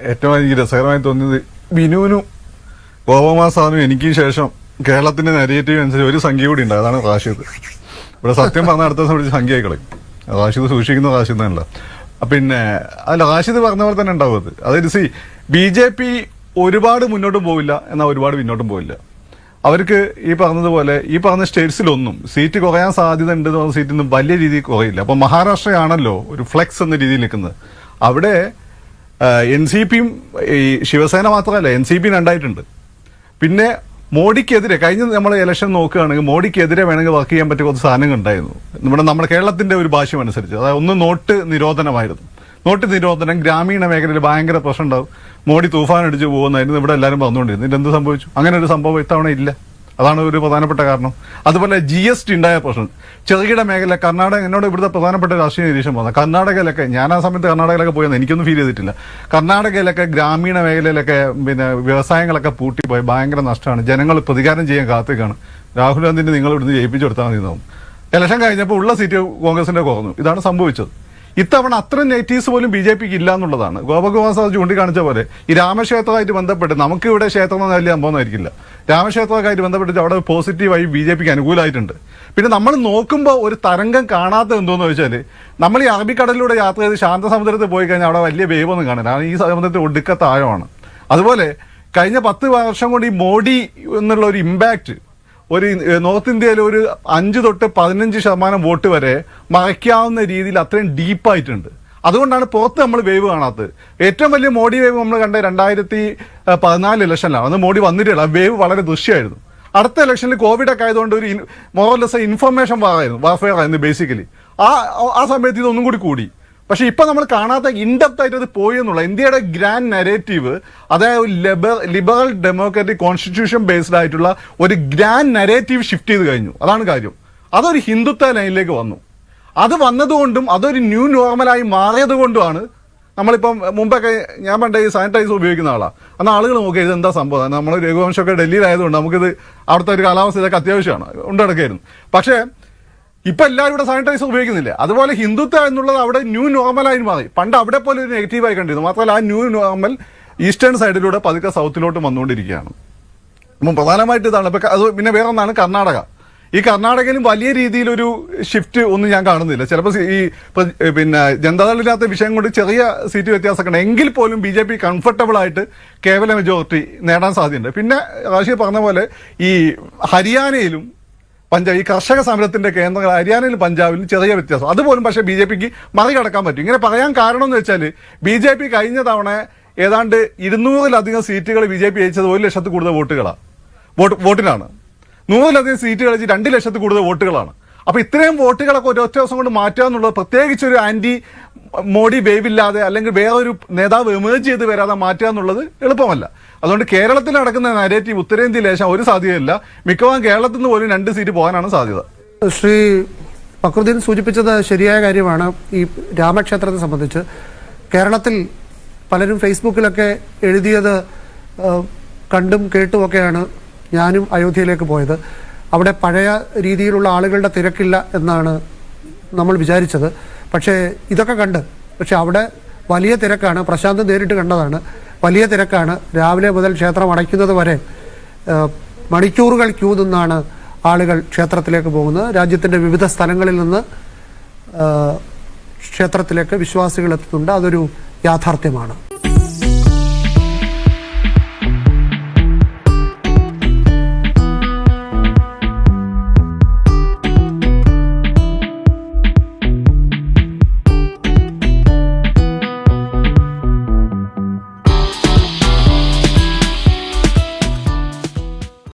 ഏറ്റവും എനിക്ക് രസകരമായി തോന്നിയത് ബിനുവിനും ഗോപമാസാനും എനിക്ക് ശേഷം കേരളത്തിന്റെ നെഗറ്റീവ് അനുസരിച്ച് ഒരു സംഖ്യ കൂടി ഉണ്ട്. അതാണ് റാഷിദ്. ഇവിടെ സത്യം പറഞ്ഞ അടുത്ത ദിവസം വിളിച്ച് സംഖ്യ കളയും റാഷിദ് സൂക്ഷിക്കുന്ന റാഷിദ് തന്നെയല്ല. പിന്നെ അല്ല റാഷിദ് പറഞ്ഞ പോലെ തന്നെ ഉണ്ടാവും അത്. അതായത് സി ബി ജെ പി ഒരുപാട് മുന്നോട്ടും പോവില്ല എന്നാൽ ഒരുപാട് പിന്നോട്ടും പോവില്ല. അവർക്ക് ഈ പറഞ്ഞതുപോലെ ഈ പറഞ്ഞ സ്റ്റേറ്റ്സിലൊന്നും സീറ്റ് കുറയാൻ സാധ്യത ഉണ്ട് എന്ന് പറഞ്ഞ വലിയ രീതിയിൽ കുറയില്ല. അപ്പൊ മഹാരാഷ്ട്രയാണല്ലോ ഒരു ഫ്ലെക്സ് എന്ന രീതിയിൽ നിൽക്കുന്നത്. അവിടെ എൻ സി പിയും ഈ ശിവസേന മാത്രമല്ല എൻ സി പി രണ്ടായിട്ടുണ്ട്. പിന്നെ മോഡിക്കെതിരെ കഴിഞ്ഞ നമ്മൾ ഇലക്ഷൻ നോക്കുകയാണെങ്കിൽ മോഡിക്കെതിരെ വേണമെങ്കിൽ വർക്ക് ചെയ്യാൻ പറ്റിയ കുറച്ച് സാധനങ്ങൾ ഉണ്ടായിരുന്നു. നമ്മുടെ നമ്മുടെ കേരളത്തിന്റെ ഒരു ഭാഷ അനുസരിച്ച്. അതായത് ഒന്ന് നോട്ട് നിരോധനമായിരുന്നു. നോട്ട് നിരോധനം ഗ്രാമീണ മേഖലയിൽ ഭയങ്കര പ്രശ്നം ഉണ്ടാവും. മോഡി തൂഫാൻ അടിച്ചു പോകുന്നതായിരുന്നു ഇവിടെ എല്ലാവരും പറഞ്ഞുകൊണ്ടിരുന്നു ഇതിന്റെ എന്ത് സംഭവിച്ചു? അങ്ങനെ ഒരു സംഭവം ഇത്തവണ ഇല്ല. അതാണ് ഒരു പ്രധാനപ്പെട്ട കാരണം. അതുപോലെ ജി എസ് ടി ഉണ്ടായ പ്രശ്നം. ചെറുകിട മേഖല കർണാടക എന്നോട് ഇവിടുത്തെ പ്രധാനപ്പെട്ട രാഷ്ട്രീയ നിരീക്ഷണം പോകുന്നത് കർണാടകയിലൊക്കെ ഞാൻ ആ സമയത്ത് കർണാടകയിലൊക്കെ പോയെന്ന് എനിക്കൊന്നും ഫീൽ ചെയ്തിട്ടില്ല. കർണാടകയിലൊക്കെ ഗ്രാമീണ മേഖലയിലൊക്കെ പിന്നെ വ്യവസായങ്ങളൊക്കെ പൂട്ടിപ്പോയി. ഭയങ്കര നഷ്ടമാണ്. ജനങ്ങൾ പ്രതികാരം ചെയ്യാൻ കാത്തേക്കാണ് രാഹുൽ ഗാന്ധിനെ നിങ്ങൾ ഇവിടുന്ന് ജയിപ്പിച്ചു കൊടുത്താൽ മതി ഇലക്ഷൻ കഴിഞ്ഞപ്പോൾ ഉള്ള സീറ്റ് കോൺഗ്രസിന്റെ കുറഞ്ഞു. ഇതാണ് സംഭവിച്ചത്. ഇത്തവണ അത്ര നെറ്റീവ്സ് പോലും ബി ജെ പിക്ക് ഇല്ല എന്നുള്ളതാണ്. ഗോപകുമാർ സാർ ചൂണ്ടിക്കാണിച്ച പോലെ ഈ രാമക്ഷേത്രമായിട്ട് ബന്ധപ്പെട്ട് നമുക്ക് ഇവിടെ ക്ഷേത്രം എന്ന് വലിയ രാമക്ഷേത്രമായിട്ട് ബന്ധപ്പെട്ട് അവിടെ പോസിറ്റീവായി ബി ജെ പിക്ക് അനുകൂലമായിട്ടുണ്ട്. പിന്നെ നമ്മൾ നോക്കുമ്പോൾ ഒരു തരംഗം കാണാത്ത എന്തോന്ന് വെച്ചാൽ നമ്മൾ ഈ അറബിക്കടലിലൂടെ യാത്ര ചെയ്ത് ശാന്തസമുദ്രത്തിൽ പോയി കഴിഞ്ഞാൽ അവിടെ വലിയ വേവ് ഒന്നും കാണില്ല കാരണം ഈ സമുദ്രത്തിൽ ഒടുക്കത്താഴമാണ്. അതുപോലെ കഴിഞ്ഞ പത്ത് വർഷം കൊണ്ട് ഈ മോഡി എന്നുള്ള ഒരു ഇമ്പാക്റ്റ് ഒരു നോർത്ത് ഇന്ത്യയിൽ ഒരു അഞ്ച് തൊട്ട് പതിനഞ്ച് ശതമാനം വോട്ട് വരെ മറയ്ക്കാവുന്ന രീതിയിൽ അത്രയും ഡീപ്പായിട്ടുണ്ട്. അതുകൊണ്ടാണ് പുറത്ത് നമ്മൾ വേവ് കാണാത്തത്. ഏറ്റവും വലിയ മോഡി വേവ് നമ്മൾ കണ്ട രണ്ടായിരത്തി പതിനാല് ഇലക്ഷനിലാണ്. അന്ന് മോഡി വന്നിട്ടില്ല. വേവ് വളരെ ദൃശ്യമായിരുന്നു. അടുത്ത ഇലക്ഷനിൽ കോവിഡ് ഒക്കെ ആയതുകൊണ്ട് ഒരു മോറലെസ് ഇൻഫർമേഷൻ വാറായിരുന്നു വാർഫെയർ ആയിരുന്നു ബേസിക്കലി ആ ആ സമയത്ത് ഇതൊന്നും കൂടി കൂടി. പക്ഷെ ഇപ്പം നമ്മൾ കാണാത്ത ഇൻഡെപ്ത് ആയിട്ട് അത് പോയി എന്നുള്ള ഇന്ത്യയുടെ ഗ്രാൻഡ് നരേറ്റീവ് അതായത് liber liberal democratic constitution based ആയിട്ടുള്ള ഒരു ഗ്രാൻഡ് നരേറ്റീവ് ഷിഫ്റ്റ് ചെയ്ത് കഴിഞ്ഞു. അതാണ് കാര്യം. അതൊരു ഹിന്ദുത്വ ലൈനിലേക്ക് വന്നു. അത് വന്നതുകൊണ്ടും അതൊരു ന്യൂ നോർമലായി മാറിയത് കൊണ്ടുമാണ് നമ്മളിപ്പം മുമ്പൊക്കെ ഞാൻ പണ്ട് ഈ സാനിറ്റൈസർ ഉപയോഗിക്കുന്ന ആളാണ് അന്ന് ആളുകൾ നോക്കി ഇത് എന്താ സംഭവം നമ്മൾ രഘുവംശമൊക്കെ ഡൽഹിയിലായതുകൊണ്ട് നമുക്കിത് അവിടുത്തെ ഒരു കാലാവസ്ഥ ഇതൊക്കെ അത്യാവശ്യമാണ്. ഉണ്ടടക്കായിരുന്നു പക്ഷേ ഇപ്പൊ എല്ലാവരും ഇവിടെ സാനിറ്റൈസർ ഉപയോഗിക്കുന്നില്ല? അതുപോലെ ഹിന്ദുത്വ എന്നുള്ളത് അവിടെ ന്യൂ നോർമലായി മാറി. പണ്ട് അവിടെ പോലെ ഒരു നെഗറ്റീവായി കണ്ടിരുന്നു. മാത്രമല്ല ആ ന്യൂ നോർമൽ ഈസ്റ്റേൺ സൈഡിലൂടെ പതുക്കെ സൗത്തിലോട്ട് വന്നുകൊണ്ടിരിക്കുകയാണ്. അപ്പം പ്രധാനമായിട്ട് ഇതാണ്. ഇപ്പൊ അത് പിന്നെ വേറെ ഒന്നാണ് കർണാടക. ഈ കർണാടകയിലും വലിയ രീതിയിലൊരു ഷിഫ്റ്റ് ഒന്നും ഞാൻ കാണുന്നില്ല. ചിലപ്പോൾ ഈ പിന്നെ ജനതാദളില്ലാത്ത വിഷയം കൊണ്ട് ചെറിയ സീറ്റ് വ്യത്യാസമൊക്കെ എങ്കിൽ പോലും ബി ജെ പി കംഫർട്ടബിൾ ആയിട്ട് കേവല മെജോറിറ്റി നേടാൻ സാധ്യതയുണ്ട്. പിന്നെ റാഷി പറഞ്ഞ പോലെ ഈ ഹരിയാനയിലും പഞ്ചാബ് ഈ കർഷക സമരത്തിന്റെ കേന്ദ്രങ്ങൾ ഹരിയാനയിലും പഞ്ചാബിലും ചെറിയ വ്യത്യാസം. അതുപോലും പക്ഷേ ബി ജെ പിക്ക് മറികടക്കാൻ പറ്റും. ഇങ്ങനെ പറയാൻ കാരണം എന്ന് വെച്ചാൽ ബി ജെ പി കഴിഞ്ഞ തവണ ഏതാണ്ട് ഇരുന്നൂറിലധികം സീറ്റുകൾ ബി ജെ പി ജയിച്ചത് ഒരു ലക്ഷത്തിൽ കൂടുതൽ വോട്ടുകളാണ് വോട്ട് വോട്ടിനാണ്. നൂറിലധികം സീറ്റ് കളിച്ച് രണ്ട് ലക്ഷത്തിൽ കൂടുതൽ വോട്ടുകളാണ്. അപ്പൊ ഇത്രയും വോട്ടുകളൊക്കെ ഒരൊറ്റ ദിവസം കൊണ്ട് മാറ്റുക എന്നുള്ളത് പ്രത്യേകിച്ച് ഒരു ആന്റി മോഡി വേവില്ലാതെ അല്ലെങ്കിൽ വേറൊരു നേതാവ് എമേജ് ചെയ്ത് വരാതെ മാറ്റുക എന്നുള്ളത് എളുപ്പമല്ല. അതുകൊണ്ട് കേരളത്തിൽ നടക്കുന്ന നരേറ്റീവ് ഉത്തരേന്ത്യയിൽ ലേശം ഒരു സാധ്യതയില്ല. മിക്കവാറും കേരളത്തിൽ നിന്ന് പോലും രണ്ട് സീറ്റ് പോകാനാണ് സാധ്യത. ശ്രീ ഫക്രുദ്ദീൻ സൂചിപ്പിച്ചത് ശരിയായ കാര്യമാണ് ഈ രാമക്ഷേത്രത്തെ സംബന്ധിച്ച്. കേരളത്തിൽ പലരും ഫേസ്ബുക്കിലൊക്കെ എഴുതിയത് കണ്ടും കേട്ടുമൊക്കെയാണ് ഞാനും അയോധ്യയിലേക്ക് പോയത്. അവിടെ പഴയ രീതിയിലുള്ള ആളുകളുടെ തിരക്കില്ല എന്നാണ് നമ്മൾ വിചാരിച്ചത്. പക്ഷേ ഇതൊക്കെ കണ്ട്. പക്ഷെ അവിടെ വലിയ തിരക്കാണ്. പ്രശാന്ത് നേരിട്ട് കണ്ടതാണ്. വലിയ തിരക്കാണ്. രാവിലെ മുതൽ ക്ഷേത്രം അടയ്ക്കുന്നത് വരെ മണിക്കൂറുകൾ ക്യൂ നിന്നാണ് ആളുകൾ ക്ഷേത്രത്തിലേക്ക് പോകുന്നത്. രാജ്യത്തിന്റെ വിവിധ സ്ഥലങ്ങളിൽ നിന്ന് ക്ഷേത്രത്തിലേക്ക് വിശ്വാസികൾ എത്തുന്നുണ്ട്. അതൊരു യാഥാർത്ഥ്യമാണ്.